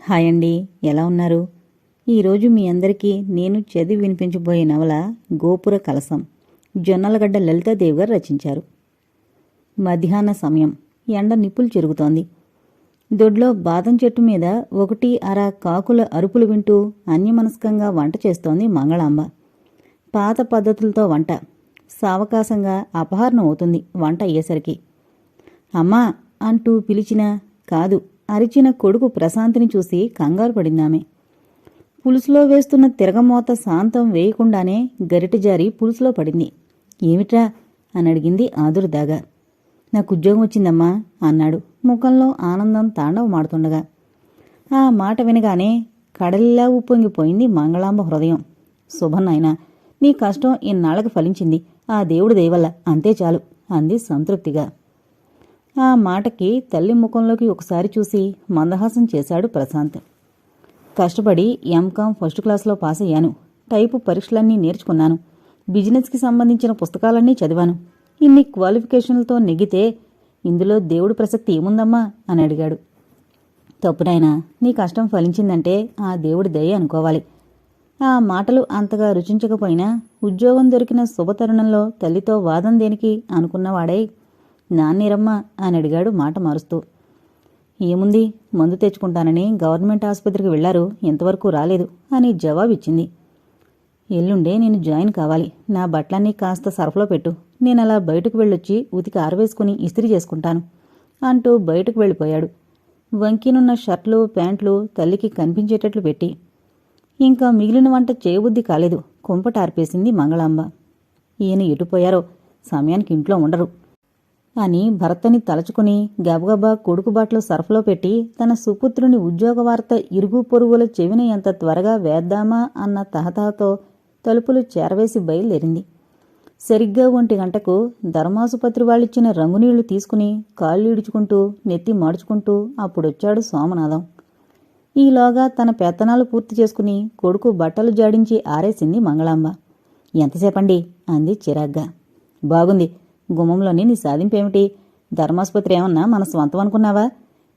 Hi అండి ఎలా ఉన్నారు? ఈరోజు మీ అందరికీ నేను చదివి వినిపించబోయే నవల గోపుర కలసం జొన్నలగడ్డ లలితాదేవి గారు రచించారు. మధ్యాహ్న సమయం ఎండ నిప్పులు చెరుగుతోంది. దొడ్లో బాదం చెట్టు మీద ఒకటి అర కాకుల అరుపులు వింటూ అన్యమనస్కంగా వంట చేస్తోంది మంగళాంబ. పాత పద్ధతులతో వంట సావకాశంగా అపహరణం అవుతుంది వంట అయ్యేసరికి. అమ్మా అంటూ పిలిచినా కాదు అరిచిన కొడుకు ప్రశాంతిని చూసి కంగారు పడిందామె. పులుసులో వేస్తున్న తిరగమోత శాంతం వేయకుండానే గరిట జారి పులుసులో పడింది. ఏమిట్రా? అని అడిగింది ఆదురుదాగా నాకు ఉద్యోగం వచ్చిందమ్మా అన్నాడు. ముఖంలో ఆనందం తాండవమాడుతుండగా ఆ మాట వినగానే కడలిలా ఉప్పొంగిపోయింది మంగళాంబ హృదయం. శుభన్నాయన నీ కష్టం ఇన్నాళ్ళకి ఫలించింది. ఆ దేవుడి దయవల్ల అంతే చాలు అంది సంతృప్తిగా. ఆ మాటకి తల్లి ముఖంలోకి ఒకసారి చూసి మందహాసం చేశాడు ప్రశాంత్. కష్టపడి ఎంకామ్ ఫస్ట్ క్లాస్లో పాస్ అయ్యాను. టైపు పరీక్షలన్నీ నేర్చుకున్నాను. బిజినెస్కి సంబంధించిన పుస్తకాలన్నీ చదివాను. ఇన్ని క్వాలిఫికేషన్లతో నెగితే ఇందులో దేవుడి ప్రసక్తి ఏముందమ్మా? అని అడిగాడు. తప్పునైనా నీ కష్టం ఫలించిందంటే ఆ దేవుడి దయ అనుకోవాలి. ఆ మాటలు అంతగా రుచించకపోయినా ఉద్యోగం దొరికిన శుభతరుణంలో తల్లితో వాదం దేనికి అనుకున్నవాడై నాన్నీరమ్మ అని అడిగాడు మాట మారుస్తూ. ఏముంది మందు తెచ్చుకుంటానని గవర్నమెంట్ ఆసుపత్రికి వెళ్ళారు ఎంతవరకు రాలేదు అని జవాబిచ్చింది. ఎల్లుండే నేను జాయిన్ కావాలి నా బట్టలన్నీ కాస్త సరఫలో పెట్టు నేను అలా బయటకు వెళ్ళొచ్చి ఉతికి ఆరవేసుకుని ఇస్త్రీ చేసుకుంటాను అంటూ బయటకు వెళ్ళిపోయాడు. వంకినున్న షర్ట్లు ప్యాంట్లు తల్లికి కనిపించేటట్లు పెట్టి. ఇంకా మిగిలిన వంట చేయబుద్ధి కాలేదు కుంపటార్పేసింది మంగళాంబ. ఈయన ఎటుపోయారో సమయానికి ఇంట్లో ఉండరు. అని భర్తని తలచుకుని గబగబా కొడుకు బాటలో సరఫలో పెట్టి తన సుపుత్రుని ఉద్యోగ వార్త ఇరుగు పొరుగుల చెవిన ఎంత త్వరగా వేద్దామా అన్న తహతహతో తలుపులు చేరవేసి బయలుదేరింది. సరిగ్గా ఒంటి గంటకు ధర్మాసుపత్రి వాళ్ళిచ్చిన రంగునీళ్ళు తీసుకుని కాళ్ళు ఈడుచుకుంటూ నెత్తి మాడుచుకుంటూ అప్పుడొచ్చాడు సోమనాథం. ఈలోగా తన పెత్తనాలు పూర్తి చేసుకుని కొడుకు బట్టలు జాడించి ఆరేసింది మంగళాంబ. ఎంతసేపండి? అంది చిరాగ్గా. బాగుంది. గుమ్మంలోని నీ సాధింపేమిటి? ధర్మాసుపత్రి ఏమన్నా మన స్వంతం అనుకున్నావా?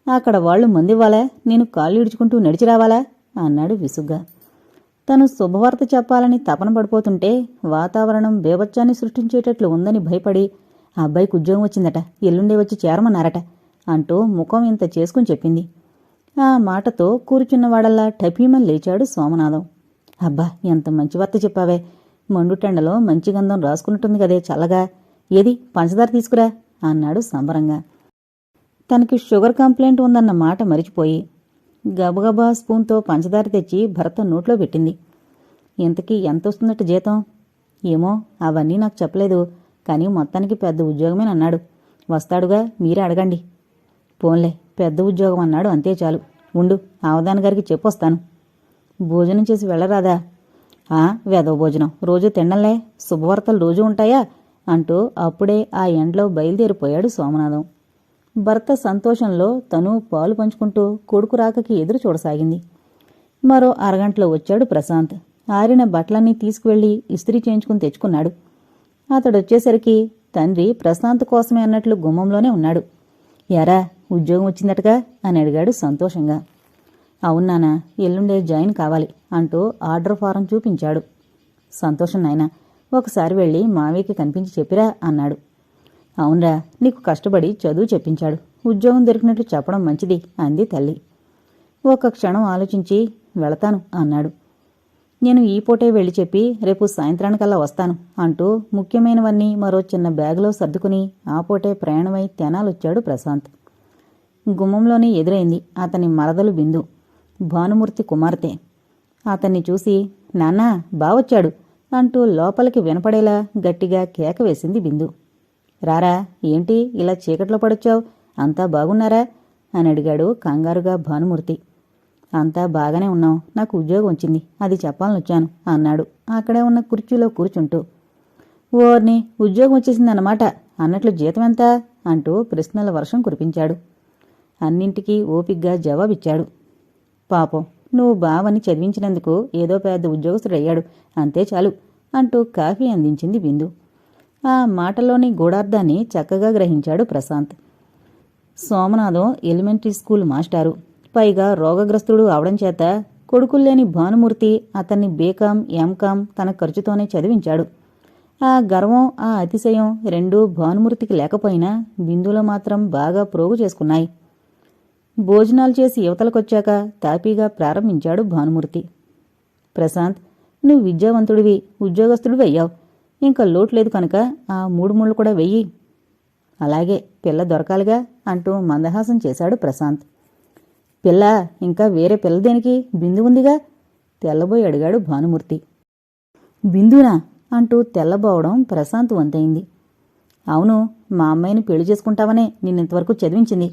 అక్కడ వాళ్ళు మందివ్వాలా? నేను కాళ్ళు ఇడుచుకుంటూ నడిచి రావాలా? అన్నాడు విసుగ్గా. తను శుభవార్త చెప్పాలని తపన పడిపోతుంటే వాతావరణం బేభత్సాన్ని సృష్టించేటట్లు ఉందని భయపడి ఆ అబ్బాయికి ఉద్యోగం వచ్చిందట ఎల్లుండే వచ్చి చేరమన్నారట అంటూ ముఖం ఇంత చేసుకుని చెప్పింది. ఆ మాటతో కూర్చున్నవాడల్లా టపీమని లేచాడు సోమనాథం. అబ్బా ఎంత మంచి వార్త చెప్పావే! మండుటెండలో మంచి గంధం రాసుకున్నట్టుంది కదే చల్లగా. ఏది? పంచదార తీసుకురా అన్నాడు సంబరంగా. తనకి షుగర్ కంప్లైంట్ ఉందన్న మాట మరిచిపోయి గబగబా స్పూన్తో పంచదార తెచ్చి భర్త నోట్లో పెట్టింది. ఇంతకీ ఎంత వస్తుందట జీతం? ఏమో అవన్నీ నాకు చెప్పలేదు కానీ మొత్తానికి పెద్ద ఉద్యోగమేనన్నాడు వస్తాడుగా మీరే అడగండి. పోన్లే పెద్ద ఉద్యోగం అన్నాడు అంతే చాలు. ఉండు ఆవదాని గారికి చెప్పొస్తాను. భోజనం చేసి వెళ్ళరాదా? వెదవ వేదవ భోజనం. రోజు తిండంలే శుభవార్తలు రోజు ఉంటాయా? అంటూ అప్పుడే ఆ ఎండ్లో బయలుదేరిపోయాడు సోమనాథం. భర్త సంతోషంలో తను పాలు పంచుకుంటూ కొడుకు రాకకి ఎదురు చూడసాగింది. మరో అరగంటలో వచ్చాడు ప్రశాంత్. ఆరిన బట్టలన్నీ తీసుకువెళ్ళి ఇస్త్రీ చేయించుకుని తెచ్చుకున్నాడు. అతడొచ్చేసరికి తండ్రి ప్రశాంత్ కోసమే అన్నట్లు గుమ్మంలోనే ఉన్నాడు. ఎరా ఉద్యోగం వచ్చిందటగా అని అడిగాడు సంతోషంగా. అవునానా ఎల్లుండే జాయిన్ కావాలి అంటూ ఆర్డర్ ఫారం చూపించాడు. సంతోషం నాయనా ఒకసారి వెళ్ళి మావయ్యకి కనిపించి చెప్పిరా అన్నాడు. అవునరా నీకు కష్టపడి చదువు చెప్పించాడు. ఉద్యోగం దొరికినట్లు చెప్పడం మంచిది అంది తల్లి. ఒక క్షణం ఆలోచించి వెళతాను అన్నాడు. నేను ఈ పూటే వెళ్ళి చెప్పి రేపు సాయంత్రానికల్లా వస్తాను అంటూ ముఖ్యమైనవన్నీ మరో చిన్న బ్యాగులో సర్దుకుని ఆ పూటే ప్రయాణమై తెనాలొచ్చాడు ప్రశాంత్. గుమ్మంలోనే ఎదురైంది అతని మరదలు బిందు. భానుమూర్తి కుమార్తె. అతన్ని చూసి నాన్నా బావొచ్చాడు. అంటూ లోపలికి వినపడేలా గట్టిగా కేక వేసింది బిందు. రారా ఏంటి ఇలా చీకట్లో పడొచ్చావు? అంతా బాగున్నారా? అని అడిగాడు కంగారుగా భానుమూర్తి. అంతా బాగానే ఉన్నాం. నాకు ఉద్యోగం వచ్చింది. అది చెప్పాలనొచ్చాను అన్నాడు అక్కడే ఉన్న కుర్చీలో కూర్చుంటూ. ఓర్ని ఉద్యోగం వచ్చేసిందన్నమాట. అన్నట్లు జీతం ఎంత? అంటూ ప్రశ్నల వర్షం కురిపించాడు. అన్నింటికీ ఓపిగ్గా జవాబిచ్చాడు. పాపం నువ్వు బావని చదివించినందుకు ఏదో పెద్ద ఉద్యోగస్తుడయ్యాడు. అంతే చాలు అంటూ కాఫీ అందించింది బిందు. ఆ మాటలోని గూఢార్థాన్ని చక్కగా గ్రహించాడు ప్రశాంత్. సోమనాథం ఎలిమెంటరీ స్కూల్ మాస్టారు. పైగా రోగగ్రస్తుడు అవడం చేత కొడుకుల్లేని భానుమూర్తి అతన్ని బీకాం ఎంకాం తన ఖర్చుతోనే చదివించాడు. ఆ గర్వం ఆ అతిశయం రెండూ భానుమూర్తికి లేకపోయినా బిందులో మాత్రం బాగా ప్రోగు చేసుకున్నాయి. భోజనాలు చేసి యువతలకొచ్చాక తాపీగా ప్రారంభించాడు భానుమూర్తి. ప్రశాంత్ నువ్వు విద్యావంతుడివి ఉద్యోగస్తుడివి అయ్యావు ఇంకా లోటు లేదు కనుక ఆ మూడు ముళ్ళు కూడా వెయ్యి. అలాగే పిల్ల దొరకాలిగా అంటూ మందహాసం చేశాడు ప్రశాంత్. పిల్ల ఇంకా వేరే పిల్ల దేనికి? బిందు ఉందిగా? తెల్లబోయి అడిగాడు భానుమూర్తి. బిందునా? అంటూ తెల్లబోవడం ప్రశాంత్ వంతైంది. అవును మా అమ్మాయిని పెళ్ళి చేసుకుంటావనే నిన్నింతవరకు చదివించింది.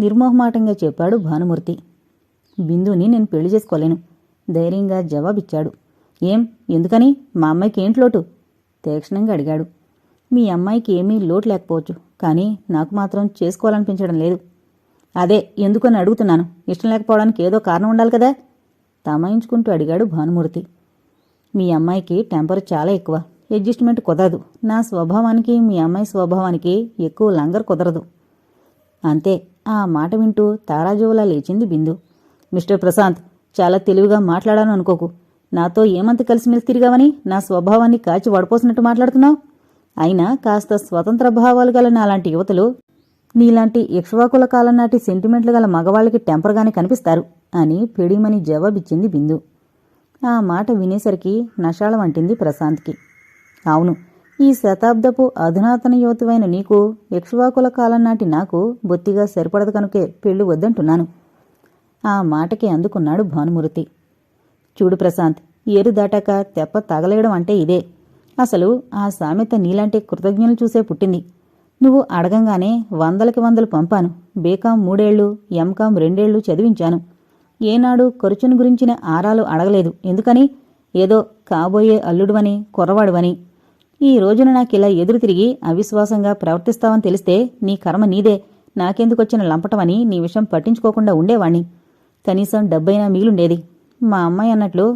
నిర్మోహమాటంగా చెప్పాడు భానుమూర్తి. బిందుని నేను పెళ్ళి చేసుకోలేను. ధైర్యంగా జవాబిచ్చాడు. ఏం? ఎందుకని? మా అమ్మాయికి ఏంటి లోటు? తీక్షణంగా అడిగాడు. మీ అమ్మాయికి ఏమీ లోటు లేకపోవచ్చు కానీ నాకు మాత్రం చేసుకోవాలనిపించడం లేదు. అదే ఎందుకని అడుగుతున్నాను? ఇష్టం లేకపోవడానికి ఏదో కారణం ఉండాలి కదా? తమాయించుకుంటూ అడిగాడు భానుమూర్తి. మీ అమ్మాయికి టెంపర్ చాలా ఎక్కువ. అడ్జస్ట్మెంట్ కుదరదు. నా స్వభావానికి మీ అమ్మాయి స్వభావానికి ఎక్కువ లంగర్ కుదరదు. అంతే ఆ మాట వింటూ తారాజువలా లేచింది బిందు. మిస్టర్ ప్రశాంత్ చాలా తెలివిగా మాట్లాడాను అనుకోకు. నాతో ఏమంత కలిసిమెలిసి తిరిగావని నా స్వభావాన్ని కాచి వడపోసినట్టు మాట్లాడుతున్నావు? అయినా కాస్త స్వతంత్ర భావాలు గల నాలాంటి యువతలు నీలాంటి ఇక్ష్వాకుల కాలం నాటి సెంటిమెంట్లు గల మగవాళ్ళకి టెంపర్గానే కనిపిస్తారు అని పెడిమని జవాబిచ్చింది బిందు. ఆ మాట వినేసరికి నషాళం అంటింది ప్రశాంత్కి. అవును ఈ శతాబ్దపు అధునాతన యువతివైన నీకు ఇక్ష్వాకుల కాలం నాటి నాకు బొత్తిగా సరిపడదు కనుకే పెళ్ళి వద్దంటున్నాను. ఆ మాటకి అందుకున్నాడు భానుమూర్తి. చూడు ప్రశాంత్ ఏరు దాటాక తెప్ప తగలేయడం అంటే ఇదే. అసలు ఆ సామెత నీలాంటి కృతజ్ఞులు చూసే పుట్టింది. నువ్వు అడగంగానే వందలకి వందలు పంపాను. బీకాం మూడేళ్ళు ఎంకాం రెండేళ్ళు చదివించాను. ఏనాడు ఖర్చును గురించిన ఆరాలు అడగలేదు. ఎందుకని? ఏదో కాబోయే అల్లుడువని కుర్రవాడువని ఈ రోజున నాకిలా ఎదురు తిరిగి అవిశ్వాసంగా ప్రవర్తిస్తావని తెలిస్తే నీ కర్మ నీదే. నాకెందుకొచ్చిన లంపటమని నీ విషయం పట్టించుకోకుండా ఉండేవాణ్ణి. కనీసం డబ్బైనా మిగిలుండేది. మా అమ్మాయి అన్నట్లు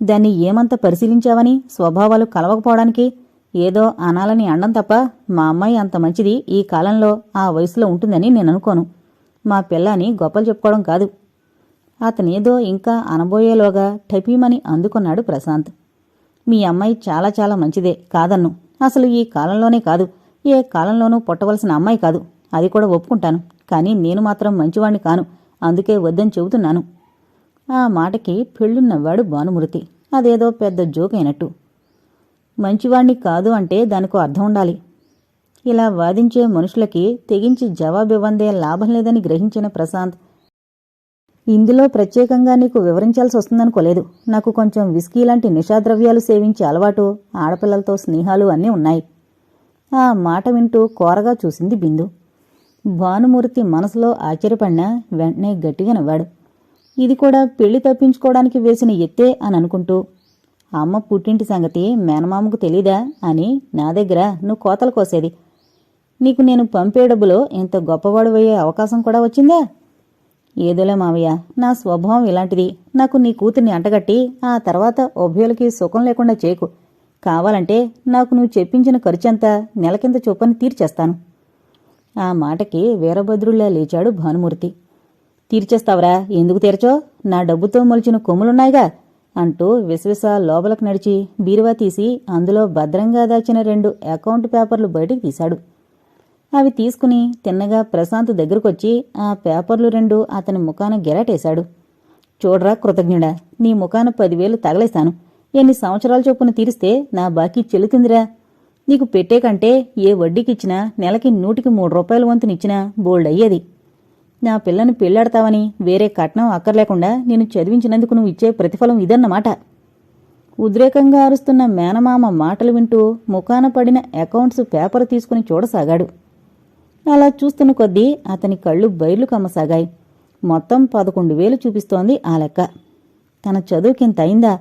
దాన్ని ఏమంత పరిశీలించావని స్వభావాలు కలవకపోవడానికి? ఏదో అనాలని అండం తప్ప మా అమ్మాయి అంత మంచిది ఈ కాలంలో ఆ వయసులో ఉంటుందని నేను అనుకోను మా పిల్లని గొప్పలు చెప్పుకోవడం కాదు. అతనేదో ఇంకా అనబోయేలోగా టపీమని అందుకున్నాడు ప్రశాంత్. మీ అమ్మాయి చాలా చాలా మంచిదే కాదన్ను. అసలు ఈ కాలంలోనే కాదు. ఏ కాలంలోనూ పుట్టవలసిన అమ్మాయి కాదు. అది కూడా ఒప్పుకుంటాను. కానీ నేను మాత్రం మంచివాణ్ణి కాను. అందుకే వద్దని చెబుతున్నాను. ఆ మాటకి పెళ్ళున్నవాడు భానుమృతి అదేదో పెద్ద జోక్ అయినట్టు. మంచివాణ్ణి కాదు అంటే దానికో అర్థం ఉండాలి. ఇలా వాదించే మనుషులకి తెగించి జవాబివ్వందే లాభం లేదని గ్రహించిన ప్రశాంత్ ఇందులో ప్రత్యేకంగా నీకు వివరించాల్సి వస్తుందనుకోలేదు. నాకు కొంచెం విస్కీ లాంటి నిషాద్రవ్యాలు సేవించే అలవాటు ఆడపిల్లలతో స్నేహాలు అన్నీ ఉన్నాయి. ఆ మాట వింటూ కోరగా చూసింది బిందు. భానుమూర్తి మనసులో ఆశ్చర్యపడినా వెంటనే గట్టిగా నవ్వాడు. ఇది కూడా పెళ్ళి తప్పించుకోవడానికి వేసిన ఎత్తే అని అనుకుంటూ అమ్మ పుట్టింటి సంగతి మేనమామకు తెలీదా అని నా దగ్గర నువ్వు కోతలు కోసేది. నీకు నేను పంపే డబ్బులో ఇంత గొప్పవాడువయ్యే అవకాశం కూడా వచ్చిందా? ఏదోలే మావయ్య నా స్వభావం ఇలాంటిది. నాకు నీ కూతుర్ని అంటగట్టి ఆ తర్వాత ఉభయులకి సుఖం లేకుండా చేయకు కావాలంటే నాకు నువ్వు చెప్పించిన ఖర్చంతా నెల కింద చొప్పని తీర్చేస్తాను. ఆ మాటకి వీరభద్రుల్లా లేచాడు భానుమూర్తి. తీర్చేస్తావరా? ఎందుకు తీర్చో? నా డబ్బుతో మొలిచిన కొమ్ములున్నాయిగా అంటూ విశ్వస లోపలకు నడిచి బీరువా తీసి అందులో భద్రంగా దాచిన రెండు అకౌంట్ పేపర్లు బయటికి తీశాడు. అవి తీసుకుని తిన్నగా ప్రశాంత్ దగ్గరకొచ్చి ఆ పేపర్లు రెండు అతని ముఖాన గెరాటేశాడు. చూడరా కృతజ్ఞుడా నీ ముఖాన పదివేలు తగలేశాను. ఎన్ని సంవత్సరాల చొప్పున తీరిస్తే నా బాకీ చెల్లుతుందిరా. నీకు పెట్టే కంటే ఏ వడ్డీకిచ్చినా నెలకి నూటికి మూడు రూపాయల వంతునిచ్చినా బోల్డ్ అయ్యేది నా పిల్లని పెళ్ళాడతావని వేరే కట్నం అక్కర్లేకుండా నేను చదివించినందుకు నువ్వు ఇచ్చే ప్రతిఫలం ఇదన్నమాట. ఉద్రేకంగా అరుస్తున్న మేనమామ మాటలు వింటూ ముఖాన పడిన అకౌంట్స్ పేపర్ తీసుకుని చూడసాగాడు. అలా చూస్తున్న కొద్దీ అతని కళ్ళు బయర్లు కమ్మసాగాయి. మొత్తం పదకొండు వేలు చూపిస్తోంది ఆ లెక్క. తన చదువుకింత అయిందా?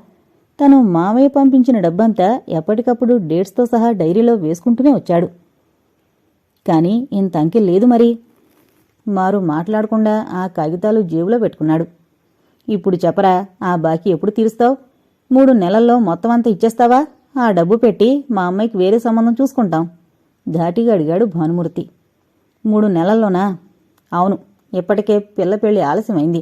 తను మావయ్య పంపించిన డబ్బంతా ఎప్పటికప్పుడు డేట్స్తో సహా డైరీలో వేసుకుంటూనే వచ్చాడు. కానీ ఇంత అంకె లేదు మరి. మారు మాట్లాడకుండా ఆ కాగితాలు జేబులో పెట్టుకున్నాడు. ఇప్పుడు చెప్పరా ఆ బాకీ ఎప్పుడు తీరుస్తావు? మూడు నెలల్లో మొత్తం అంతా ఇచ్చేస్తావా? ఆ డబ్బు పెట్టి మా అమ్మాయికి వేరే సంబంధం చూసుకుంటాం. ఘాటిగా అడిగాడు భానుమూర్తి. మూడు నెలల్లోనా? అవును ఇప్పటికే పిల్ల పెళ్ళి ఆలస్యమైంది.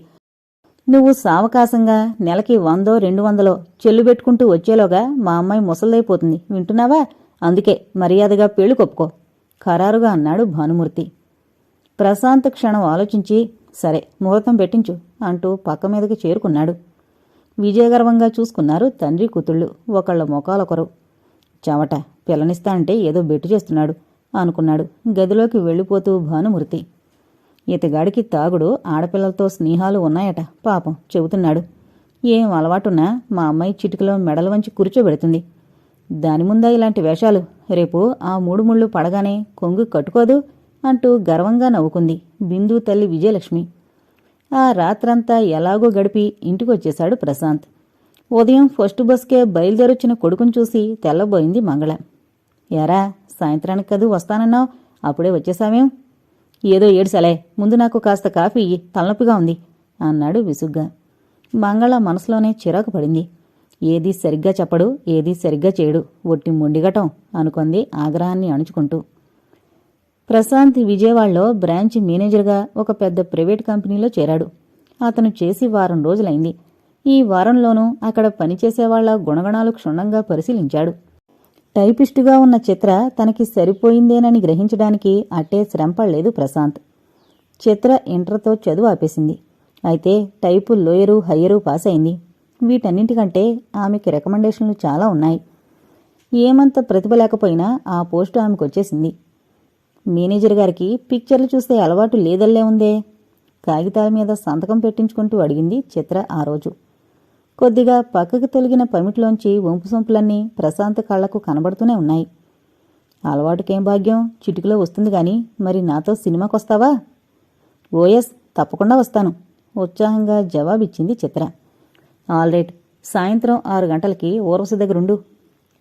నువ్వు సావకాశంగా నెలకి వందో రెండు వందలో చెల్లు పెట్టుకుంటూ వచ్చేలోగా మా అమ్మాయి ముసలైపోతుంది వింటున్నావా? అందుకే మర్యాదగా పెళ్ళి కొప్పుకో ఖరారుగా అన్నాడు భానుమూర్తి. ప్రశాంత్ క్షణం ఆలోచించి సరే ముహూర్తం పెట్టించు అంటూ పక్క మీదకి చేరుకున్నాడు. విజయగర్వంగా చూసుకున్నారు తండ్రి కూతుళ్ళు ఒకళ్ళ ముఖాలొకరు. చెమట పిల్లనిస్తా అంటే ఏదో బెట్టు చేస్తున్నాడు. అనుకున్నాడు. గదిలోకి వెళ్ళిపోతూ భానుమూర్తి. ఇతగాడికి తాగుడు ఆడపిల్లలతో స్నేహాలు ఉన్నాయట పాపం చెబుతున్నాడు. ఏం అలవాటున్నా మా అమ్మాయి చిటికలో మెడల వంచి కూర్చోబెడుతుంది. దాని ముందా ఇలాంటి వేషాలు? రేపు ఆ మూడు ముళ్ళు పడగానే కొంగు కట్టుకోదు అంటూ గర్వంగా నవ్వుకుంది బిందు తల్లి విజయలక్ష్మి. ఆ రాత్రంతా ఎలాగో గడిపి ఇంటికొచ్చేశాడు ప్రశాంత్. ఉదయం ఫస్ట్ బస్కే బయలుదేరొచ్చిన కొడుకుని చూసి తెల్లబోయింది మంగళ. ఎరా సాయంత్రానికి కదూ వస్తానన్నావు? అప్పుడే వచ్చేసావేం ఏదో ఏడుసలే ముందు నాకు కాస్త కాఫీ తలనొప్పిగా ఉంది అన్నాడు విసుగ్గా. మంగళ మనసులోనే చిరాకు పడింది. ఏది సరిగ్గా చెప్పడు ఏది సరిగ్గా చేయడు ఒట్టి మొండిగటం అనుకుంది ఆగ్రహాన్ని అణుచుకుంటూ. ప్రశాంత్ విజయవాడలో బ్రాంచ్ మేనేజర్గా ఒక పెద్ద ప్రైవేట్ కంపెనీలో చేరాడు. అతను చేసి వారం రోజులైంది. ఈ వారంలోనూ అక్కడ పనిచేసేవాళ్ళ గుణగణాలు క్షుణ్ణంగా పరిశీలించాడు. టైపిస్టుగా ఉన్న చిత్ర తనకి సరిపోయిందేనని గ్రహించడానికి అట్టే శ్రమపడలేదు ప్రశాంత్. చిత్ర ఇంటర్తో చదువు ఆపేసింది. అయితే టైపు లోయరు హయ్యరు పాస్ అయింది వీటన్నింటికంటే ఆమెకి రికమెండేషన్లు చాలా ఉన్నాయి. ఏమంత ప్రతిభ లేకపోయినా ఆ పోస్టు ఆమెకు వచ్చేసింది. మేనేజర్ గారికి పిక్చర్లు చూస్తే అలవాటు లేదల్లే ఉందే. కాగితాల మీద సంతకం పెట్టించుకుంటూ అడిగింది చిత్ర ఆ రోజు. కొద్దిగా పక్కకు తొలగిన పమిట్లోంచి వంపు సొంపులన్నీ ప్రశాంత కళ్ళకు కనబడుతూనే ఉన్నాయి. అలవాటుకేం భాగ్యం? చిటికలో వస్తుంది గాని మరి నాతో సినిమాకొస్తావా? ఓఎస్ తప్పకుండా వస్తాను ఉత్సాహంగా జవాబిచ్చింది చిత్ర. ఆల్ రైట్ సాయంత్రం ఆరు గంటలకి ఊర్వశ దగ్గరుండు.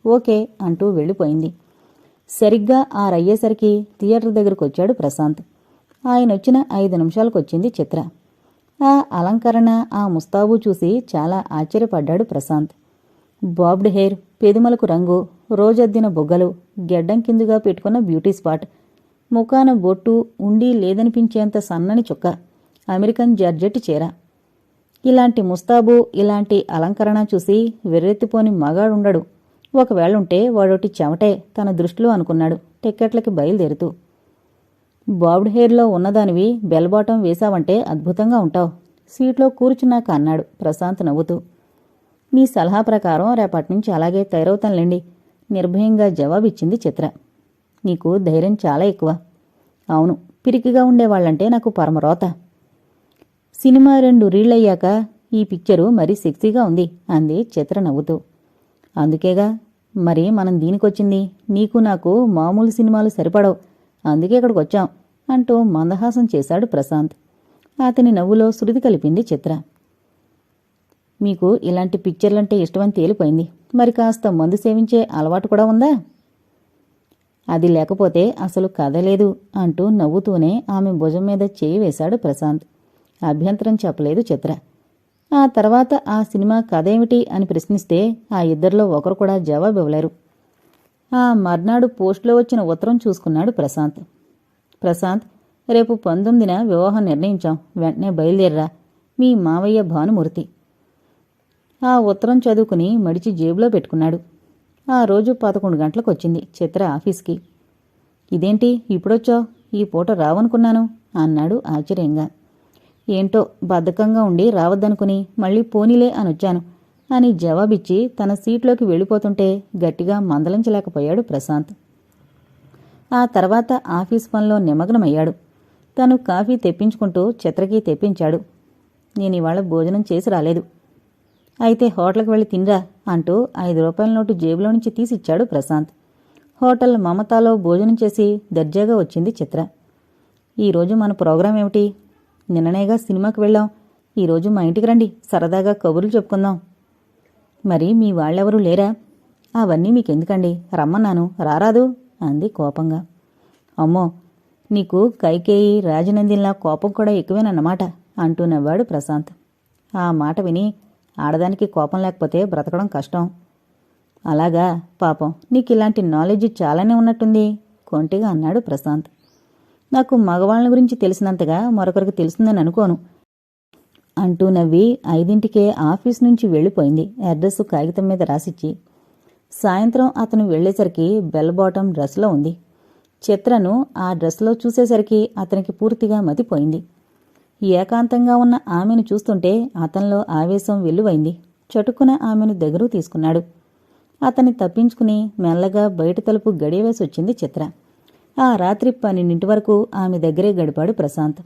ఓకే అంటూ వెళ్ళిపోయింది. సరిగ్గా ఆరయ్యేసరికి థియేటర్ దగ్గరకు వచ్చాడు ప్రశాంత్. ఆయన వచ్చిన ఐదు నిమిషాలకు వచ్చింది చిత్ర. ఆ అలంకరణ ఆ ముస్తాబు చూసి చాలా ఆశ్చర్యపడ్డాడు ప్రశాంత్. బాబ్డ్ హెయిర్ పెదిమలకు రంగు రోజద్దిన బొగ్గలు గెడ్డం కిందుగా పెట్టుకున్న బ్యూటీ స్పాట్ ముఖాన బొట్టు ఉండి లేదనిపించేంత సన్నని చుక్క అమెరికన్ జర్జెట్ చీర. ఇలాంటి ముస్తాబు ఇలాంటి అలంకరణ చూసి వెర్రెత్తిపోని మగాడుండడు. ఒకవేళుంటే వాడొటి చెమటే తన దృష్టిలో అనుకున్నాడు టిక్కెట్లకి బయలుదేరుతూ. బాబ్డ్ హెయిర్లో ఉన్నదానివి బెల్ బాటం వేశావంటే అద్భుతంగా ఉంటావు. సీట్లో కూర్చున్నాక అన్నాడు ప్రశాంత్ నవ్వుతూ. మీ సలహా ప్రకారం రేపటి నుంచి అలాగే తయారవుతానులేండి. నిర్భయంగా జవాబిచ్చింది చిత్ర. నీకు ధైర్యం చాలా ఎక్కువ. అవును పిరికిగా ఉండేవాళ్ళంటే నాకు పరమరోత. సినిమా రెండు రీళ్ళయ్యాక ఈ పిక్చరు మరీ సెక్సీగా ఉంది అంది చిత్ర నవ్వుతూ. అందుకేగా మరి మనం దీనికొచ్చింది? నీకు నాకు మామూలు సినిమాలు సరిపడవు. అందుకే ఇక్కడికి వచ్చాం అంటూ మందహాసం చేశాడు ప్రశాంత్. అతని నవ్వులో శృతి కలిపింది చిత్ర. మీకు ఇలాంటి పిక్చర్లంటే ఇష్టమని తేలిపోయింది. మరి కాస్త మందు సేవించే అలవాటు కూడా ఉందా? అది లేకపోతే అసలు కథ లేదు అంటూ నవ్వుతూనే ఆమె భుజం మీద చేయి వేశాడు ప్రశాంత్. అభ్యంతరం చెప్పలేదు చిత్ర. ఆ తర్వాత ఆ సినిమా కథ ఏమిటి అని ప్రశ్నిస్తే ఆ ఇద్దరిలో ఒకరు కూడా జవాబు ఇవ్వలేరు ఆ మర్నాడు పోస్టులో వచ్చిన ఉత్తరం చూసుకున్నాడు ప్రశాంత్. ప్రశాంత్ రేపు పంతొమ్మిదిన వివాహం నిర్ణయించాం. వెంటనే బయలుదేరరా. మీ మావయ్య భానుమూర్తి. ఆ ఉత్తరం చదువుకుని మడిచి జేబులో పెట్టుకున్నాడు. ఆ రోజు పదకొండు గంటలకు వచ్చింది చిత్ర ఆఫీస్కి. ఇదేంటి ఇప్పుడొచ్చావు? ఈ పూట రావనుకున్నాను అన్నాడు ఆశ్చర్యంగా. ఏంటో బద్ధకంగా ఉండి రావద్దనుకుని మళ్ళీ పోనీలే అని వచ్చాను అని జవాబిచ్చి తన సీట్లోకి వెళ్ళిపోతుంటే గట్టిగా మందలించలేకపోయాడు ప్రశాంత్. ఆ తర్వాత ఆఫీస్ పనిలో నిమగ్నమయ్యాడు. తను కాఫీ తెప్పించుకుంటూ చిత్రకి తెప్పించాడు. నేను ఇవాళ భోజనం చేసి రాలేదు. అయితే హోటల్కి వెళ్ళి తినరా అంటూ ఐదు రూపాయల నోటు జేబులో నుంచి తీసిచ్చాడు ప్రశాంత్. హోటల్ మమతాలో భోజనం చేసి దర్జాగా వచ్చింది చిత్ర. ఈరోజు మన ప్రోగ్రాం ఏమిటి? నిన్ననేగా సినిమాకి వెళ్ళాం. ఈరోజు మా ఇంటికి రండి. సరదాగా కబుర్లు చెప్పుకుందాం. మరి మీ వాళ్ళెవరూ లేరా? అవన్నీ మీకెందుకండి? రమ్మన్నాను. రారాదు? అంది కోపంగా. అమ్మో నీకు కైకేయి రాజనందిలా కోపం కూడా ఎక్కువేనన్నమాట అంటూ నవ్వాడు ప్రశాంత్. ఆ మాట విని ఆడదానికి కోపం లేకపోతే బ్రతకడం కష్టం. అలాగా పాపం నీకు ఇలాంటి నాలెడ్జ్ చాలానే ఉన్నట్టుంది కొంటిగా అన్నాడు ప్రశాంత్. నాకు మగవాళ్ళ గురించి తెలిసినంతగా మరొకరికి తెలుస్తుందని అనుకోను. అంటూ నవ్వి ఐదింటికే ఆఫీస్ నుంచి వెళ్ళిపోయింది. అడ్రస్ కాగితం మీద రాసిచ్చి సాయంత్రం అతను వెళ్ళేసరికి బెల్ బాటం డ్రెస్లో ఉంది. చిత్రను ఆ డ్రెస్లో చూసేసరికి అతనికి పూర్తిగా మతిపోయింది. ఏకాంతంగా ఉన్న ఆమెను చూస్తుంటే అతనిలో ఆవేశం వెల్లువైంది. చటుకున ఆమెను దగ్గరకు తీసుకున్నాడు. అతన్ని తప్పించుకుని మెల్లగా బయట తలుపు గడియవేసి వచ్చింది చిత్ర. ఆ రాత్రి పన్నెండింటి వరకు ఆమె దగ్గరే గడిపాడు ప్రశాంత్.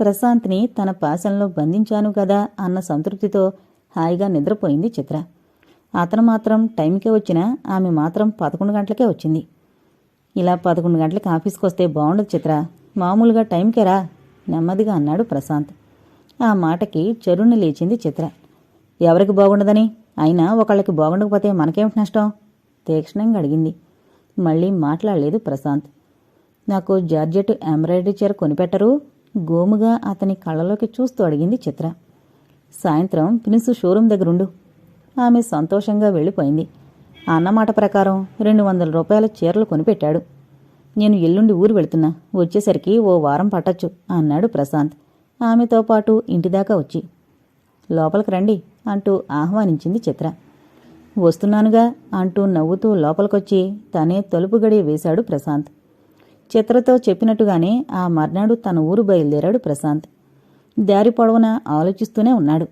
ప్రశాంత్ని తన పాశంలో బంధించాను కదా అన్న సంతృప్తితో హాయిగా నిద్రపోయింది చిత్ర. అతను మాత్రం టైంకే వచ్చినా ఆమె మాత్రం పదకొండు గంటలకే వచ్చింది. ఇలా పదకొండు గంటలకు ఆఫీస్కి వస్తే బాగుండదు చిత్ర. మామూలుగా టైంకే రా నెమ్మదిగా అన్నాడు ప్రశాంత్. ఆ మాటకి చెరుణ్ణి లేచింది చిత్ర. ఎవరికి బాగుండదని అయినా ఒకళ్ళకి బాగుండకపోతే మనకేమిటి నష్టం? తీక్షణంగా అడిగింది. మళ్ళీ మాట్లాడలేదు ప్రశాంత్. నాకు జార్జెట్ ఎంబ్రాయిడరీ చీర కొనిపెట్టరు గోముగా అతని కళ్ళలోకి చూస్తూ అడిగింది చిత్ర. సాయంత్రం పినిసు షోరూం దగ్గరుండు. ఆమె సంతోషంగా వెళ్ళిపోయింది. అన్నమాట ప్రకారం రెండు వందల రూపాయల చీరలు కొనిపెట్టాడు. నేను ఎల్లుండి ఊరు వెళుతున్నా. వచ్చేసరికి ఓ వారం పట్టచ్చు అన్నాడు ప్రశాంత్. ఆమెతో పాటు ఇంటిదాకా వచ్చి. లోపలికి రండి అంటూ ఆహ్వానించింది చిత్ర. వస్తున్నానుగా అంటూ నవ్వుతూ లోపలికొచ్చి తనే తలుపు గడియ వేశాడు ప్రశాంత్. చిత్రతో చెప్పినట్టుగానే ఆ మర్నాడు తన ఊరు బయలుదేరాడు ప్రశాంత్. దారి పొడవున ఆలోచిస్తూనే ఉన్నాడు.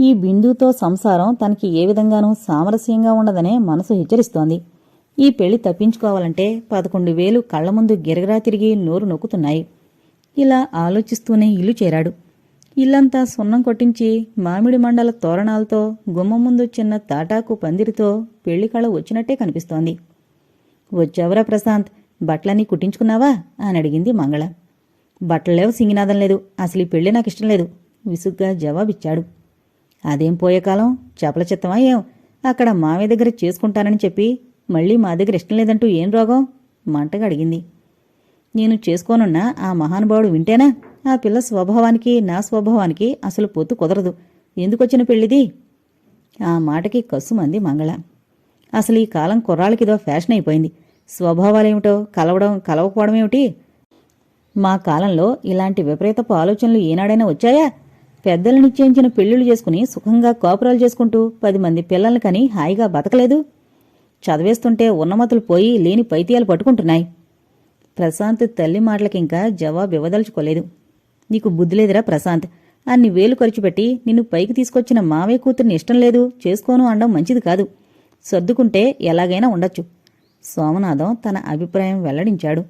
ఈ బిందుతో సంసారం తనకి ఏ విధంగానూ సామరస్యంగా ఉండదనే మనసు హెచ్చరిస్తోంది. ఈ పెళ్ళి తప్పించుకోవాలంటే పదకొండు వేలు కళ్ళ ముందు గిరగరా తిరిగి నోరు నొక్కుతున్నాయి. ఇలా ఆలోచిస్తూనే ఇల్లు చేరాడు. ఇల్లంతా సున్నం కొట్టించి మామిడి మండల తోరణాలతో గుమ్మ ముందు చిన్న తాటాకు పందిరితో పెళ్ళి కళ వచ్చినట్టే కనిపిస్తోంది. వచ్చావరా ప్రశాంత్? బట్టలన్నీ కుట్టించుకున్నావా? అని అడిగింది మంగళ. బట్టలేవు సింగినాదం లేదు. అసలు ఈ పెళ్ళి నాకు ఇష్టం లేదు. విసుగ్గా జవాబిచ్చాడు. అదేం పోయే కాలం? చెప్పల చిత్తమా ఏం? అక్కడ మామయ్య దగ్గర చేసుకుంటానని చెప్పి మళ్ళీ మా దగ్గర ఇష్టం లేదంటూ ఏం రోగం? మంటగా అడిగింది. నేను చేసుకోనున్న ఆ మహానుభావుడు వింటేనా? ఆ పిల్ల స్వభావానికి నా స్వభావానికి అసలు పొత్తు కుదరదు. ఎందుకొచ్చిన పెళ్ళిది? ఆ మాటకి కసుమంది మంగళ. అసలు ఈ కాలం కుర్రాళ్ళకిదో ఫ్యాషన్ అయిపోయింది. స్వభావాలేమిటో? కలవడం కలవకపోవడం ఏమిటి మా కాలంలో ఇలాంటి విపరీతపు ఆలోచనలు ఏనాడైనా వచ్చాయా? పెద్దలు నిశ్చయించిన పెళ్ళిళ్ళు చేసుకుని సుఖంగా కాపురాలు చేసుకుంటూ పది మంది పిల్లల్ని కని హాయిగా బతకలేదు. చదివేస్తుంటే ఉన్నమతులు పోయి లేని పైత్యాలు పట్టుకుంటున్నాయి. ప్రశాంత్ తల్లి మాటలకింకా జవాబు ఇవ్వదలుచుకోలేదు. నీకు బుద్ధి లేదురా ప్రశాంత్. అన్ని వేలు ఖర్చు పెట్టి నిన్ను పైకి తీసుకొచ్చిన మావే కూతుర్ని ఇష్టం లేదు చేసుకోను అనడం మంచిది కాదు. సర్దుకుంటే ఎలాగైనా ఉండొచ్చు. సోమనాథం తన అభిప్రాయం వెల్లడించాడు.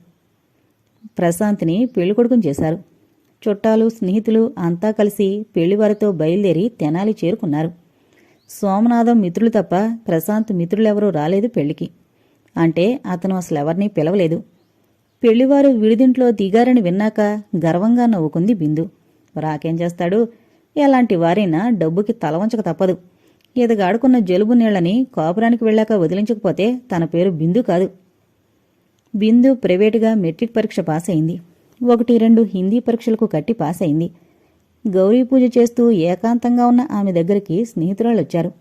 ప్రశాంత్ని పెళ్ళికొడుకుని చేశారు. చుట్టాలు స్నేహితులు అంతా కలిసి పెళ్ళివారితో బయలుదేరి తెనాలి చేరుకున్నారు. సోమనాథం మిత్రులు తప్ప ప్రశాంత్ మిత్రులెవరూ రాలేదు పెళ్ళికి. అంటే అతను అసలు ఎవరినీ పిలవలేదు. పెళ్ళివారు విడిదింట్లో దిగారని విన్నాక గర్వంగా నవ్వుకుంది బిందు. రాకేం చేస్తాడు? ఎలాంటి వారైనా డబ్బుకి తలవంచక తప్పదు. ఎదగాడుకున్న జలుబు నీళ్ళని కాపురానికి వెళ్ళాక వదిలించకపోతే తన పేరు బిందు కాదు. బిందు ప్రైవేటుగా మెట్రిక్ పరీక్ష పాస్ అయింది ఒకటి రెండు హిందీ పరీక్షలకు కట్టి పాస్ అయింది గౌరీ పూజ చేస్తూ ఏకాంతంగా ఉన్న ఆమె దగ్గరికి స్నేహితురాళ్ళొచ్చారు.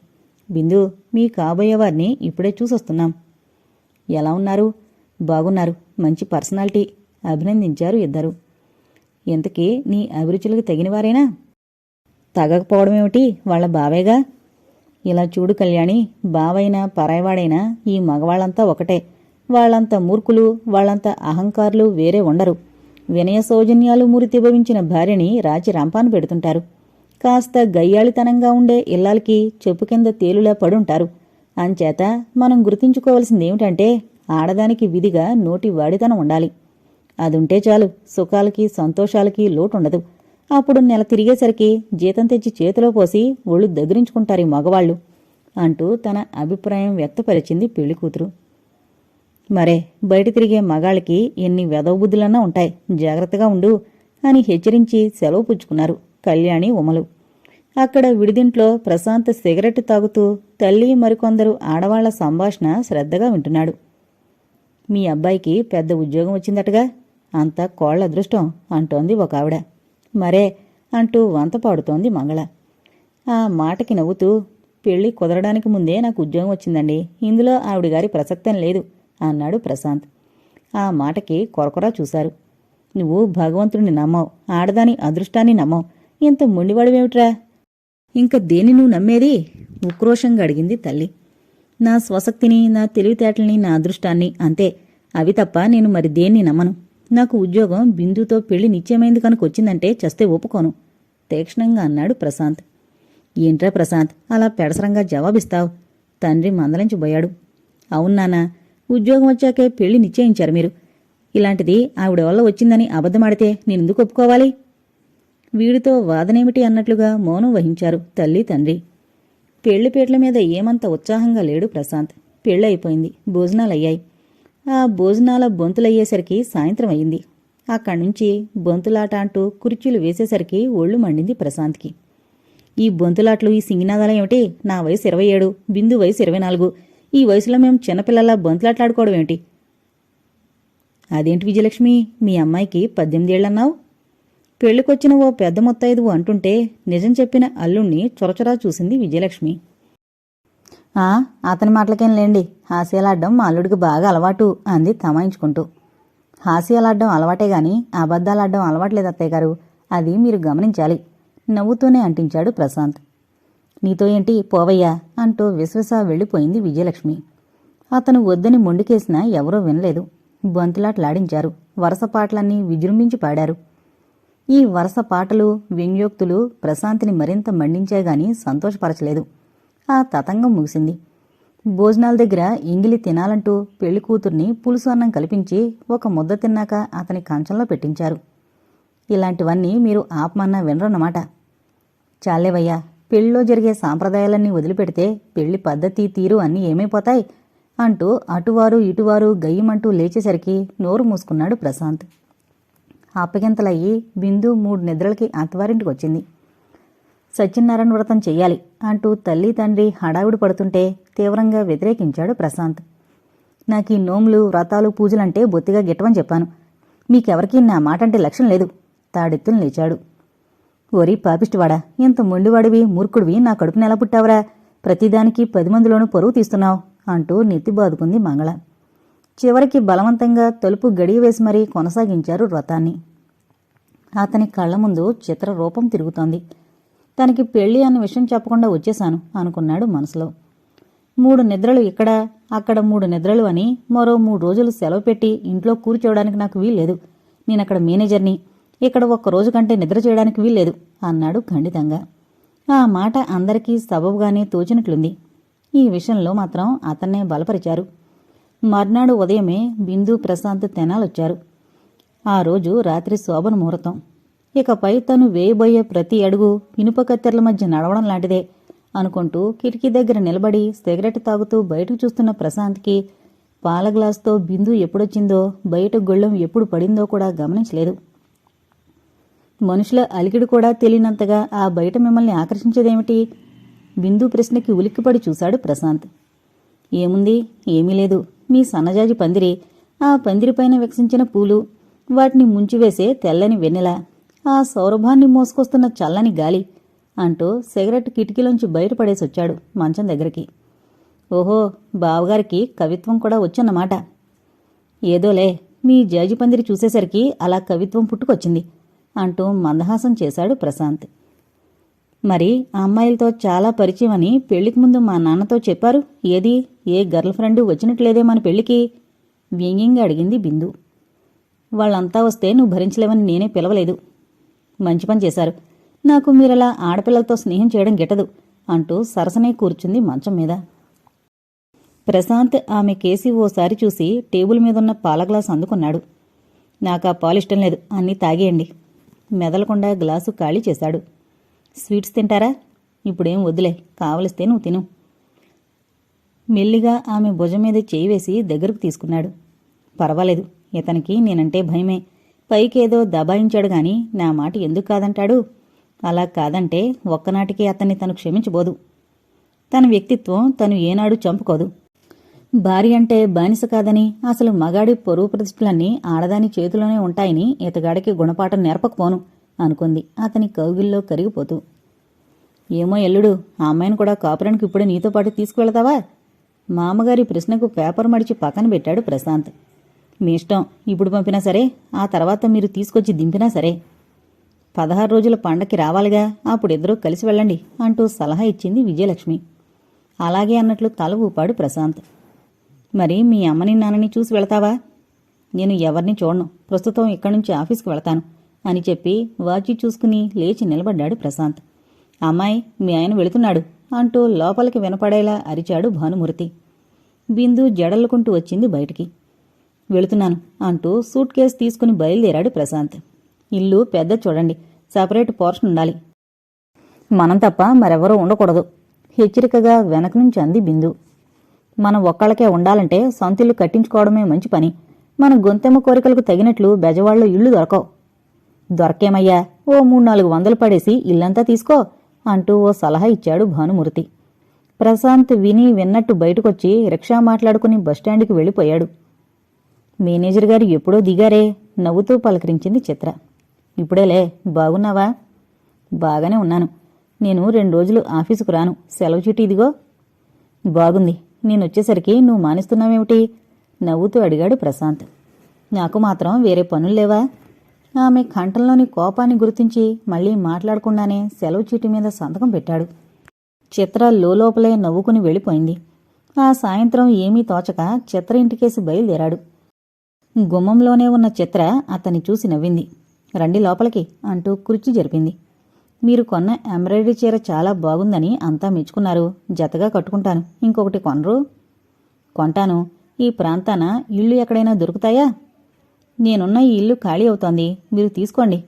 బిందు మీ కాబోయే వారిని ఇప్పుడే చూసొస్తున్నాం. ఎలా ఉన్నారు? బాగున్నారు. మంచి పర్సనాలిటీ. అభినందించారు ఇద్దరు. ఇంతకీ నీ అభిరుచులకు తగినవారేనా? తగకపోవడమేమిటి? వాళ్ళ బావేగా? ఇలా చూడు కళ్యాణి బావైనా పరాయవాడైనా ఈ మగవాళ్ళంతా ఒకటే. వాళ్ళంత మూర్ఖులు వాళ్ళంత అహంకారులు వేరే ఉండరు. వినయ సౌజన్యాలు మురితిభవించిన భార్యని రాచి రంపాను పెడుతుంటారు. కాస్త గయ్యాళితనంగా ఉండే ఇల్లాలకి చెప్పు కింద తేలులా పడుంటారు. అంచేత మనం గుర్తించుకోవలసిందేమిటంటే ఆడదానికి విధిగా నోటి వాడితనం ఉండాలి. అదుంటే చాలు సుఖాలకి సంతోషాలకి లోటుండదు. అప్పుడు నెల తిరిగేసరికి జీతం తెచ్చి చేతిలో పోసి ఒళ్ళు దగ్గరించుకుంటారు ఈ మగవాళ్ళు అంటూ తన అభిప్రాయం వ్యక్తపరిచింది పెళ్ళి కూతురు. మరే బయట తిరిగే మగాళ్ళకి ఎన్ని వెదవబుద్ధులన్నా ఉంటాయి. జాగ్రత్తగా ఉండు అని హెచ్చరించి సెలవు పుచ్చుకున్నారు కళ్యాణి ఉమలు. అక్కడ విడిదింట్లో ప్రశాంత్ సిగరెట్ తాగుతూ తల్లి మరికొందరు ఆడవాళ్ళ సంభాషణ శ్రద్ధగా వింటున్నాడు. మీ అబ్బాయికి పెద్ద ఉద్యోగం వచ్చిందటగా? అంతా కోళ్ళ అదృష్టం అంటోంది ఒక ఆవిడ. మరే అంటూ వంత పాడుతోంది మంగళ. ఆ మాటకి నవ్వుతూ పెళ్ళి కుదరడానికి ముందే నాకు ఉద్యోగం వచ్చిందండి. ఇందులో ఆవిడ గారి ప్రసక్తం లేదు అన్నాడు ప్రశాంత్. ఆ మాటకి కొరకొరా చూశారు. నువ్వు భగవంతుడిని నమ్మవు ఆడదాని అదృష్టాన్ని నమ్మవు. ఇంత మొండివాడివేమిట్రా? ఇంక దేని నువ్వు నమ్మేది? ఉక్రోషంగా అడిగింది తల్లి. నా స్వశక్తిని నా తెలివితేటల్ని నా అదృష్టాన్ని అంతే. అవి తప్ప నేను మరి దేన్ని నమ్మను? నాకు ఉద్యోగం బిందుతో పెళ్ళి నిశ్చయమైంది కనుక వచ్చిందంటే చస్తే ఒప్పుకోను. తీక్షణంగా అన్నాడు ప్రశాంత్. ఏంట్రా ప్రశాంత్ అలా పెడసరంగా జవాబిస్తావు? తండ్రి మందలించిపోయాడు అవునానా ఉద్యోగం వచ్చాకే పెళ్ళి నిశ్చయించారు మీరు. ఇలాంటిది ఆవిడ వల్ల వచ్చిందని అబద్ధమాడితే నేనెందుకు ఒప్పుకోవాలి? వీడితో వాదనేమిటి అన్నట్లుగా మౌనం వహించారు తల్లి తండ్రి. పెళ్ళిపేట్ల మీద ఏమంత ఉత్సాహంగా లేడు ప్రశాంత్. పెళ్ళైపోయింది భోజనాలయ్యాయి. ఆ భోజనాల బొంతులయ్యేసరికి సాయంత్రం అయింది అక్కడి నుంచి బొంతులాట అంటూ కుర్చీలు వేసేసరికి ఒళ్ళు మండింది ప్రశాంత్కి. ఈ బొంతులాట్లు ఈ సింగినాదాలు ఏమిటి? నా వయసు ఇరవై ఏడు బిందు వయసు ఇరవై నాలుగు. ఈ వయసులో మేము చిన్నపిల్లల బొంతులాట్లాడుకోవడం ఏమిటి? అదేంటి విజయలక్ష్మి? మీ అమ్మాయికి పద్దెనిమిదేళ్ళన్నావు పెళ్ళికొచ్చిన ఓ పెద్ద మొత్తైదువు అంటుంటే నిజం చెప్పిన అల్లుణ్ణి చొరచొరా చూసింది విజయలక్ష్మి. అతని మాటలకేం లేండి. హాస్యాలాడ్డం మా అల్లుడికి బాగా అలవాటు అంది తమాయించుకుంటూ. హాస్యాలాడ్డం అలవాటే గాని అబద్ధాలాడ్డం అలవాట్లేదు అత్తయ్య గారు. అది మీరు గమనించాలి. నవ్వుతూనే అంటించాడు ప్రశాంత్. నీతో ఏంటి పోవయ్యా? అంటూ విశ్వస వెళ్ళిపోయింది విజయలక్ష్మి. అతను వద్దని మొండికేసినా ఎవరూ వినలేదు. బొంతులాట్లాడించారు. వరస పాటలన్నీ విజృంభించి పాడారు. ఈ వరస పాటలు వ్యంగ్యోక్తులు ప్రశాంతిని మరింత మండించాగాని సంతోషపరచలేదు. ఆ తతంగం ముగిసింది. భోజనాల దగ్గర ఇంగిలి తినాలంటూ పెళ్ళి కూతుర్ని పులుసు అన్నం కల్పించి ఒక ముద్ద తిన్నాక అతని కంచంలో పెట్టించారు. ఇలాంటివన్నీ మీరు ఆపమన్నా వినరన్నమాట. చాలేవయ్యా పెళ్ళిలో జరిగే సాంప్రదాయాలన్నీ వదిలిపెడితే పెళ్ళి పద్ధతి తీరు అన్నీ ఏమైపోతాయి? అంటూ అటువారు ఇటువారు గయ్యమంటూ లేచేసరికి నోరు మూసుకున్నాడు ప్రశాంత్. అప్పగింతలయ్యి బిందు మూడు నిద్రలకి అత్తవారింటికి వచ్చింది సత్యనారాయణ వ్రతం చెయ్యాలి. అంటూ తల్లి తండ్రి హడావిడి పడుతుంటే తీవ్రంగా వ్యతిరేకించాడు ప్రశాంత్. నాకు ఈ నోములు వ్రతాలు పూజలంటే బొత్తిగా గిట్టవని చెప్పాను. మీకెవరికీ నా మాట అంటే లక్ష్యం లేదు తాడెత్తులు లేచాడు. ఓరి పాపిష్టివాడా ఇంత మొండివాడివి మూర్ఖుడివి నా కడుపుని ఎలా పుట్టావురా? ప్రతిదానికి పది మందిలోనూ పరువు తీస్తున్నావు అంటూ నెత్తి బాదుకుంది మంగళ. చివరికి బలవంతంగా తలుపు గడియ వేసి మరీ కొనసాగించారు వ్రతాన్ని. అతని కళ్ళ ముందు చిత్ర రూపం తిరుగుతోంది. తనకి పెళ్ళి అన్న విషయం చెప్పకుండా వచ్చేశాను అనుకున్నాడు మనసులో. మూడు నిద్రలు ఇక్కడ అక్కడ మూడు నిద్రలు అని మరో మూడు రోజులు సెలవు పెట్టి ఇంట్లో కూర్చోవడానికి నాకు వీల్లేదు. నేనక్కడ మేనేజర్ని ఇక్కడ ఒక్క రోజు కంటే నిద్ర చేయడానికి వీల్లేదు అన్నాడు ఖండితంగా. ఆ మాట అందరికీ సబబుగానే తోచినట్లుంది. ఈ విషయంలో మాత్రం అతన్నే బలపరిచారు. మర్నాడు ఉదయమే బిందు ప్రశాంత్ తెనాలొచ్చారు. ఆ రోజు రాత్రి శోభన ముహూర్తం. ఇకపై తను వేయబోయే ప్రతి అడుగు ఇనుప కత్తెరల మధ్య నడవడం లాంటిదే అనుకుంటూ కిటికీ దగ్గర నిలబడి సిగరెట్ తాగుతూ బయటకు చూస్తున్న ప్రశాంత్కి పాల గ్లాస్తో బిందు ఎప్పుడొచ్చిందో బయట గొళ్ళెం ఎప్పుడు పడిందో కూడా గమనించలేదు. మనుషుల అలికిడి కూడా తెలియనంతగా ఆ బయట మిమ్మల్ని ఆకర్షించేదేమిటి? బిందు ప్రశ్నకి ఉలిక్కిపడి చూశాడు ప్రశాంత్. ఏముంది? ఏమీ లేదు. మీ సన్నజాజి పందిరి. ఆ పందిరిపైన వికసించిన పూలు. వాటిని ముంచివేసే తెల్లని వెన్నెల. ఆ సౌరభాన్ని మోసుకొస్తున్న చల్లని గాలి అంటూ సిగరెట్ కిటికీలోంచి బయటపడేసొచ్చాడు మంచం దగ్గరికి. ఓహో బావగారికి కవిత్వం కూడా వచ్చన్నమాట. ఏదోలే మీ జాజి పందిరి చూసేసరికి అలా కవిత్వం పుట్టుకొచ్చింది అంటూ మందహాసం చేశాడు ప్రశాంత్. మరి ఆ అమ్మాయిలతో చాలా పరిచయం అని పెళ్ళికి ముందు మా నాన్నతో చెప్పారు? ఏది? ఏ గర్ల్ ఫ్రెండ్ వచ్చినట్లేదే మన పెళ్ళికి వ్యంగ్యంగా అడిగింది బిందు. వాళ్ళంతా వస్తే నువ్వు భరించలేవని నేనే పిలవలేదు. మంచి పని చేశారు. నాకు మీరలా ఆడపిల్లలతో స్నేహం చేయడం గిట్టదు అంటూ సరసనే కూర్చుంది మంచం మీద. ప్రశాంత్ ఆమె కేసి ఓసారి చూసి టేబుల్ మీదున్న పాల గ్లాస్ అందుకున్నాడు. నాకా పాలు ఇష్టం లేదు అన్నీ తాగేయండి. మెదలకుండా గ్లాసు ఖాళీ చేశాడు. స్వీట్స్ తింటారా? ఇప్పుడేం వద్దులే కావలిస్తే నువ్వు తిను. మెల్లిగా ఆమె భుజం మీద చేయి వేసి దగ్గరకు తీసుకున్నాడు. పర్వాలేదు ఇతనికి నేనంటే భయమే. పైకేదో దబాయించాడు గాని నా మాట ఎందుకు కాదంటాడు? అలా కాదంటే ఒక్కనాటికి అతన్ని తను క్షమించబోదు. తన వ్యక్తిత్వం తను ఏనాడు చంపుకోదు. భార్య అంటే బానిస కాదని అసలు మగాడి పొరుగు ప్రతిష్టలన్నీ ఆడదాని చేతిలోనే ఉంటాయని ఇతగాడికి గుణపాఠం నేర్పకపోను అనుకుంది అతని కౌగిల్లో కరిగిపోతూ. ఏమో ఎల్లుడు ఆ అమ్మాయిని కూడా కాపురానికి ఇప్పుడే నీతో పాటు తీసుకువెళతావా? మామగారి ప్రశ్నకు పేపర్ మడిచి పక్కన పెట్టాడు ప్రశాంత్. మీ ఇష్టం. ఇప్పుడు పంపినా సరే ఆ తర్వాత మీరు తీసుకొచ్చి దింపినా సరే. పదహారు రోజుల పండక్కి రావాలిగా అప్పుడు ఇద్దరూ కలిసి వెళ్ళండి అంటూ సలహా ఇచ్చింది విజయలక్ష్మి. అలాగే అన్నట్లు తల ఊపాడు ప్రశాంత్. మరి మీ అమ్మని నాన్నని చూసి వెళతావా? నేను ఎవరిని చూడను. ప్రస్తుతం ఇక్కడి నుంచి ఆఫీస్కి వెళతాను అని చెప్పి వాచి చూసుకుని లేచి నిలబడ్డాడు ప్రశాంత్. అమ్మాయి మీ ఆయన వెళుతున్నాడు అంటూ లోపలికి వినపడేలా అరిచాడు భానుమూర్తి. బిందు జడలుకుంటూ వచ్చింది బయటికి. వెళుతున్నాను అంటూ సూట్ కేసు తీసుకుని బయలుదేరాడు ప్రశాంత్. ఇల్లు పెద్ద చూడండి సపరేట్ పోర్షన్ ఉండాలి. మనం తప్ప మరెవరూ ఉండకూడదు హెచ్చరికగా వెనక నుంచి అంది బిందు. మనం ఒక్కళ్ళకే ఉండాలంటే సొంతిల్లు కట్టించుకోవడమే మంచి పని మన గొంతెమ్మ కోరికలకు తగినట్లు బెజవాళ్ళు ఇళ్ళు దొరకవు. దొరకేమయ్యా ఓ మూడు నాలుగు వందలు పడేసి ఇల్లంతా తీసుకో అంటూ ఓ సలహా ఇచ్చాడు భానుమూర్తి. ప్రశాంత్ విని విన్నట్టు బయటకొచ్చి రిక్షా మాట్లాడుకుని బస్టాండ్కి వెళ్ళిపోయాడు. మేనేజర్ గారు ఎప్పుడో దిగారే నవ్వుతూ పలకరించింది చిత్ర. ఇప్పుడేలే బాగున్నావా? బాగానే ఉన్నాను. నేను రెండు రోజులు ఆఫీసుకు రాను. సెలవు చీటీ ఇదిగో. బాగుంది. నేనొచ్చేసరికి నువ్వు మానేస్తున్నావేమిటి? నవ్వుతూ అడిగాడు ప్రశాంత్. నాకు మాత్రం వేరే పనులు లేవా? ఆమె కంఠంలోని కోపాన్ని గుర్తించి మళ్ళీ మాట్లాడకుండానే సెలవు చీటి మీద సంతకం పెట్టాడు. చిత్ర లోపలే నవ్వుకుని వెళ్ళిపోయింది. ఆ సాయంత్రం ఏమీ తోచక చిత్ర ఇంటికేసి బయలుదేరాడు. గుమ్మంలోనే ఉన్న చిత్ర అతన్ని చూసి నవ్వింది. రండి లోపలికి అంటూ కుర్చీ జరిపింది. మీరు కొన్న ఎంబ్రాయిడరీ చీర చాలా బాగుందని అంతా మెచ్చుకున్నారు. జతగా కట్టుకుంటాను. ఇంకొకటి కొనరు? కొంటాను. ఈ ప్రాంతాన ఇళ్ళు ఎక్కడైనా దొరుకుతాయా? నేనున్న ఈ ఇల్లు ఖాళీ అవుతోంది. మీరు తీసుకోండి.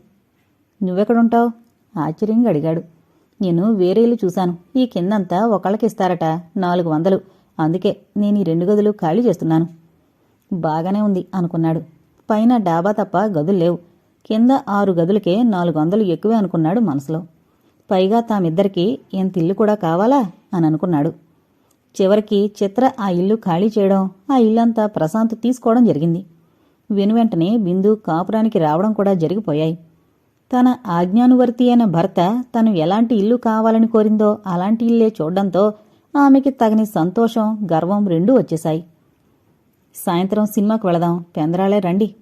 నువ్వెక్కడుంటావు? ఆశ్చర్యంగా అడిగాడు. నేను వేరే ఇల్లు చూశాను. ఈ కిందంతా ఒకళ్ళకి ఇస్తారట. నాలుగు వందలు. అందుకే నేను ఈ రెండు గదులు ఖాళీ చేస్తున్నాను. బాగానే ఉంది అనుకున్నాడు. పైన డాబా తప్ప గదులు లేవు. కింద ఆరు గదులకే నాలుగు వందలు ఎక్కువే అనుకున్నాడు మనసులో. పైగా తామిద్దరికీ ఎంత ఇల్లు కూడా కావాలా అని అనుకున్నాడు. చివరికి చిత్ర ఆ ఇల్లు ఖాళీ చేయడం ఆ ఇల్లంతా ప్రశాంత్ తీసుకోవడం జరిగింది. వెనువెంటనే బిందు కాపురానికి రావడం కూడా జరిగిపోయాయి. తన ఆజ్ఞానువర్తి అయిన భర్త తను ఎలాంటి ఇల్లు కావాలని కోరిందో అలాంటి ఇల్లే చూడడంతో ఆమెకి తగని సంతోషం గర్వం రెండూ వచ్చేశాయి. సాయంత్రం సినిమాకు వెళదాం. పెందరాళే రండి.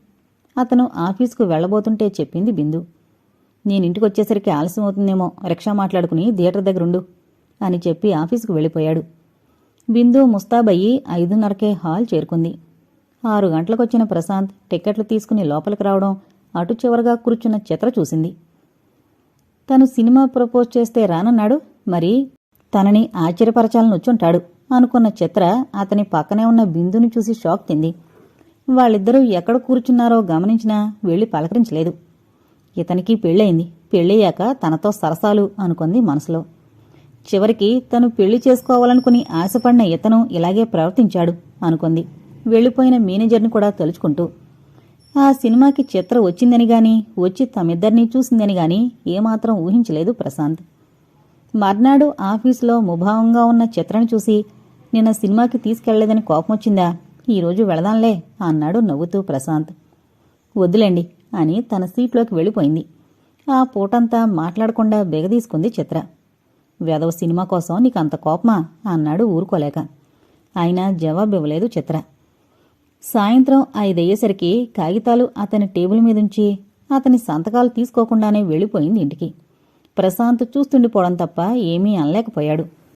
అతను ఆఫీసుకు వెళ్ళబోతుంటే చెప్పింది బిందు. నేనింటికి వచ్చేసరికి ఆలస్యం అవుతుందేమో రిక్షా మాట్లాడుకుని థియేటర్ దగ్గరుండు అని చెప్పి ఆఫీసుకు వెళ్ళిపోయాడు. బిందు ముస్తాబయ్యి ఐదున్నరకే హాల్ చేరుకుంది. ఆరు గంటలకొచ్చిన ప్రశాంత్ టిక్కెట్లు తీసుకుని లోపలికి రావడం అటు చివరగా కూర్చున్న చిత్ర చూసింది. తను సినిమా ప్రపోజ్ చేస్తే రానన్నాడు మరి తనని ఆశ్చర్యపరచాలని వచ్చుంటాడు. అనుకున్న చిత్ర అతని పక్కనే ఉన్న బిందుని చూసి షాక్ తింది వాళ్ళిద్దరూ ఎక్కడ కూర్చున్నారో గమనించినా వెళ్ళి పలకరించలేదు. ఇతనికి పెళ్ళయింది. పెళ్ళయ్యాక తనతో సరసాలు అనుకుంది మనసులో. చివరికి తను పెళ్ళి చేసుకోవాలనుకుని ఆశపడిన ఇతను ఇలాగే ప్రవర్తించాడు అనుకుంది. వెళ్ళిపోయిన మేనేజర్ని కూడా తలుచుకుంటూ. ఆ సినిమాకి చిత్ర వచ్చిందని గాని వచ్చి తమిద్దరినీ చూసిందని గాని ఏమాత్రం ఊహించలేదు ప్రశాంత్. మర్నాడు ఆఫీసులో ముభావంగా ఉన్న చిత్రను చూసి నిన్న సినిమాకి తీసుకెళ్ళేదని కోపం వచ్చిందా ఈరోజు వెళదాంలే అన్నాడు నవ్వుతూ ప్రశాంత్. వద్దులేండి అని తన సీట్లోకి వెళ్ళిపోయింది. ఆ పూటంతా మాట్లాడకుండా బెగదీసుకుంది చిత్ర. వెదవ సినిమా కోసం నీకు అంత కోపమా? అన్నాడు ఊరుకోలేక. ఆయన జవాబివ్వలేదు చిత్ర. సాయంత్రం ఐదయ్యేసరికి కాగితాలు అతని టేబుల్ మీదుంచి అతని సంతకాలు తీసుకోకుండానే వెళ్ళిపోయింది ఇంటికి. ప్రశాంత్ చూస్తుండిపోవడం తప్ప ఏమీ అనలేకపోయాడు.